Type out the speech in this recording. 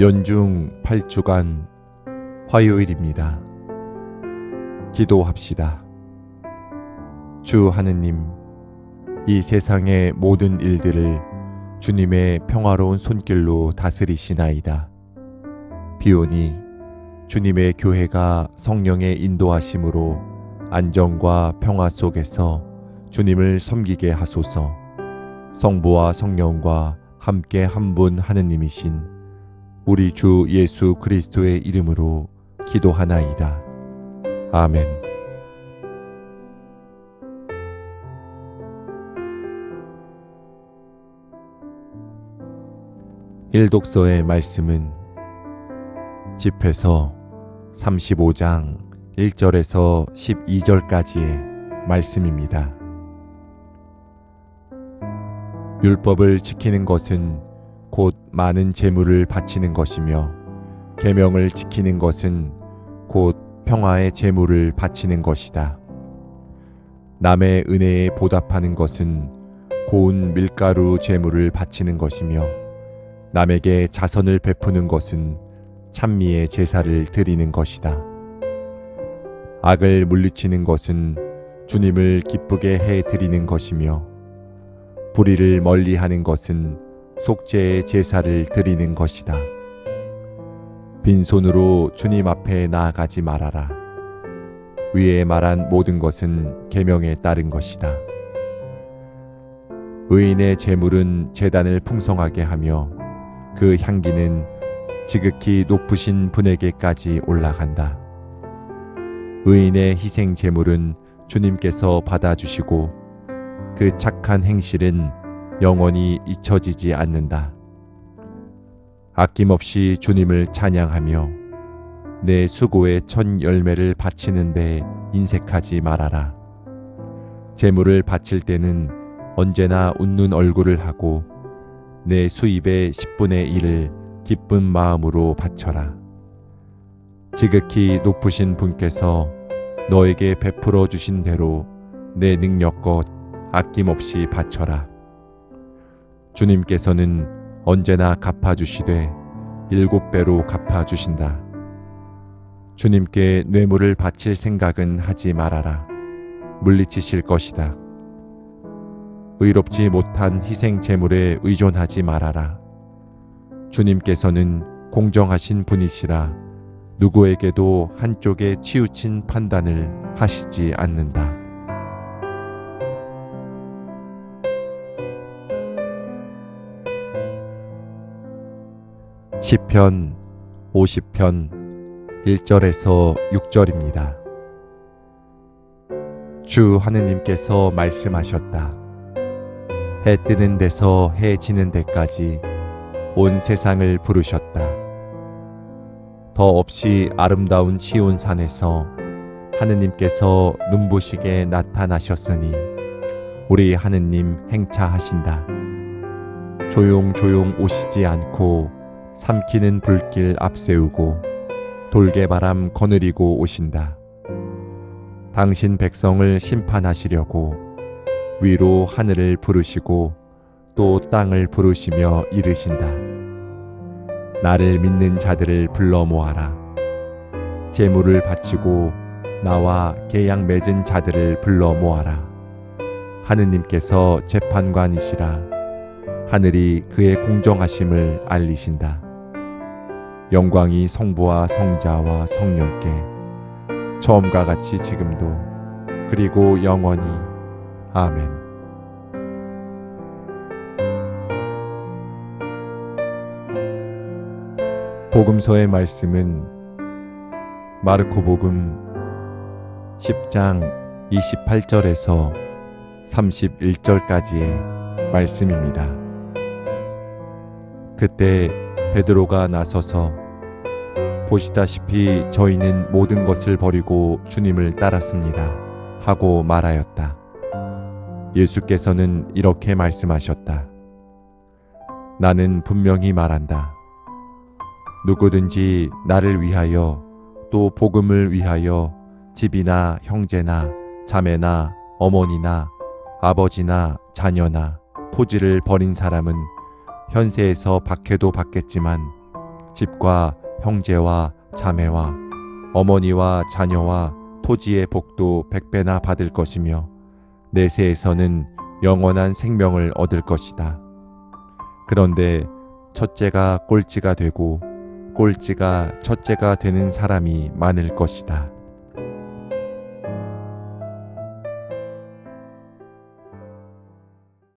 연중 8주간 화요일입니다. 기도합시다. 주 하느님, 이 세상의 모든 일들을 주님의 평화로운 손길로 다스리시나이다. 비오니 주님의 교회가 성령의 인도하심으로 안정과 평화 속에서 주님을 섬기게 하소서. 성부와 성령과 함께 한 분 하느님이신 우리 주 예수 그리스도의 이름으로 기도하나이다. 아멘. 일독서의 말씀은 집에서 35장 1절에서 12절까지의 말씀입니다. 율법을 지키는 것은 곧 많은 재물을 바치는 것이며 계명을 지키는 것은 곧 평화의 재물을 바치는 것이다. 남의 은혜에 보답하는 것은 고운 밀가루 재물을 바치는 것이며 남에게 자선을 베푸는 것은 찬미의 제사를 드리는 것이다. 악을 물리치는 것은 주님을 기쁘게 해 드리는 것이며 불의를 멀리 하는 것은 속죄의 제사를 드리는 것이다. 빈손으로 주님 앞에 나아가지 말아라. 위에 말한 모든 것은 계명에 따른 것이다. 의인의 재물은 재단을 풍성하게 하며 그 향기는 지극히 높으신 분에게까지 올라간다. 의인의 희생 제물은 주님께서 받아주시고 그 착한 행실은 영원히 잊혀지지 않는다. 아낌없이 주님을 찬양하며 내 수고의 첫 열매를 바치는데 인색하지 말아라. 재물을 바칠 때는 언제나 웃는 얼굴을 하고 내 수입의 10분의 1을 기쁜 마음으로 바쳐라. 지극히 높으신 분께서 너에게 베풀어 주신 대로 내 능력껏 아낌없이 바쳐라. 주님께서는 언제나 갚아주시되 일곱 배로 갚아주신다. 주님께 뇌물을 바칠 생각은 하지 말아라. 물리치실 것이다. 의롭지 못한 희생 제물에 의존하지 말아라. 주님께서는 공정하신 분이시라 누구에게도 한쪽에 치우친 판단을 하시지 않는다. 시편 50편 1절에서 6절입니다. 주 하느님께서 말씀하셨다. 해 뜨는 데서 해 지는 데까지 온 세상을 부르셨다. 더 없이 아름다운 시온 산에서 하느님께서 눈부시게 나타나셨으니 우리 하느님 행차하신다. 조용조용 오시지 않고 삼키는 불길 앞세우고 돌개바람 거느리고 오신다. 당신 백성을 심판하시려고 위로 하늘을 부르시고 또 땅을 부르시며 이르신다. 나를 믿는 자들을 불러 모아라. 재물을 바치고 나와 계약 맺은 자들을 불러 모아라. 하느님께서 재판관이시라. 하늘이 그의 공정하심을 알리신다. 영광이 성부와 성자와 성령께 처음과 같이 지금도 그리고 영원히 아멘. 복음서의 말씀은 마르코 복음 10장 28절에서 31절까지의 말씀입니다. 그때 베드로가 나서서 보시다시피 저희는 모든 것을 버리고 주님을 따랐습니다. 하고 말하였다. 예수께서는 이렇게 말씀하셨다. 나는 분명히 말한다. 누구든지 나를 위하여 또 복음을 위하여 집이나 형제나 자매나 어머니나 아버지나 자녀나 토지를 버린 사람은 현세에서 박해도 받겠지만 집과 형제와 자매와 어머니와 자녀와 토지의 복도 백배나 받을 것이며 내세에서는 영원한 생명을 얻을 것이다. 그런데 첫째가 꼴찌가 되고 꼴찌가 첫째가 되는 사람이 많을 것이다.